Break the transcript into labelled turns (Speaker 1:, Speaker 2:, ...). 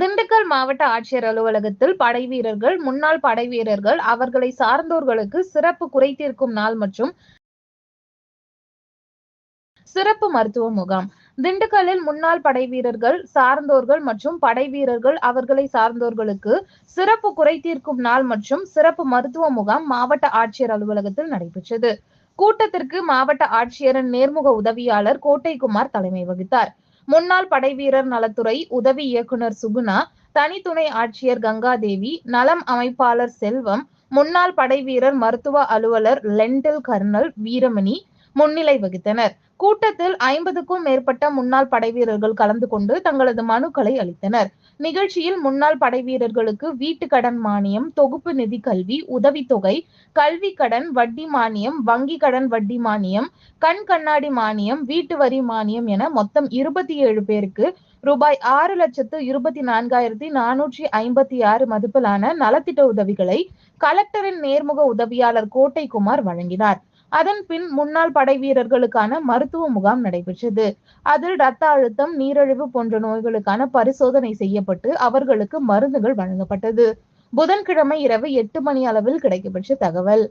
Speaker 1: திண்டுக்கல் மாவட்ட ஆட்சியர் அலுவலகத்தில் படை வீரர்கள் முன்னாள் படை வீரர்கள் அவர்களை சார்ந்தோர்களுக்கு சிறப்பு குறைதீர்க்கும் நாள் மற்றும் சிறப்பு மருத்துவ முகாம். திண்டுக்கல்லில் முன்னாள் படை வீரர்கள் சார்ந்தோர்கள் மற்றும் படை வீரர்கள் அவர்களை சார்ந்தோர்களுக்கு சிறப்பு குறை தீர்க்கும் நாள் மற்றும் சிறப்பு மருத்துவ முகாம் மாவட்ட ஆட்சியர் அலுவலகத்தில் நடைபெற்றது. கூட்டத்திற்கு மாவட்ட ஆட்சியரின் நேர்முக உதவியாளர் கோட்டைக்குமார் தலைமை வகித்தார். முன்னாள் படை வீரர் நலத்துறை உதவி இயக்குனர் சுகுணா தனித்துணை ஆட்சியர் ஆட்சியர் கங்காதேவி நலம் அமைப்பாளர் செல்வம் முன்னாள் படை வீரர் மருத்துவ அலுவலர் லெண்டில் கர்னல் வீரமணி முன்னிலை வகித்தனர். கூட்டத்தில் ஐம்பதுக்கும் மேற்பட்ட முன்னாள் படைவீரர்கள் கலந்து கொண்டு தங்களது மனுக்களை அளித்தனர். நிகழ்ச்சியில் முன்னாள் படைவீரர்களுக்கு வீட்டு கடன் மானியம் தொகுப்பு நிதி கல்வி உதவித்தொகை கல்வி கடன் வட்டி மானியம் வங்கி கடன் வட்டி மானியம் கண் கண்ணாடி மானியம் வீட்டு வரி மானியம் என மொத்தம் இருபத்தி ஏழு பேருக்கு ரூபாய் ஆறு லட்சத்து இருபத்தி நான்காயிரத்தி நானூற்றி ஐம்பத்தி ஆறு மதிப்பிலான நலத்திட்ட உதவிகளை கலெக்டரின் நேர்முக உதவியாளர் கோட்டைக்குமார் வழங்கினார். அதன் பின் முன்னாள் படை வீரர்களுக்கான மருத்துவ முகாம் நடைபெற்றது. அதில் ரத்த அழுத்தம் நீரிழிவு போன்ற நோய்களுக்கான பரிசோதனை செய்யப்பட்டு அவர்களுக்கு மருந்துகள் வழங்கப்பட்டது. புதன்கிழமை இரவு எட்டு மணி அளவில் கிடைக்கப்பெற்ற தகவல்.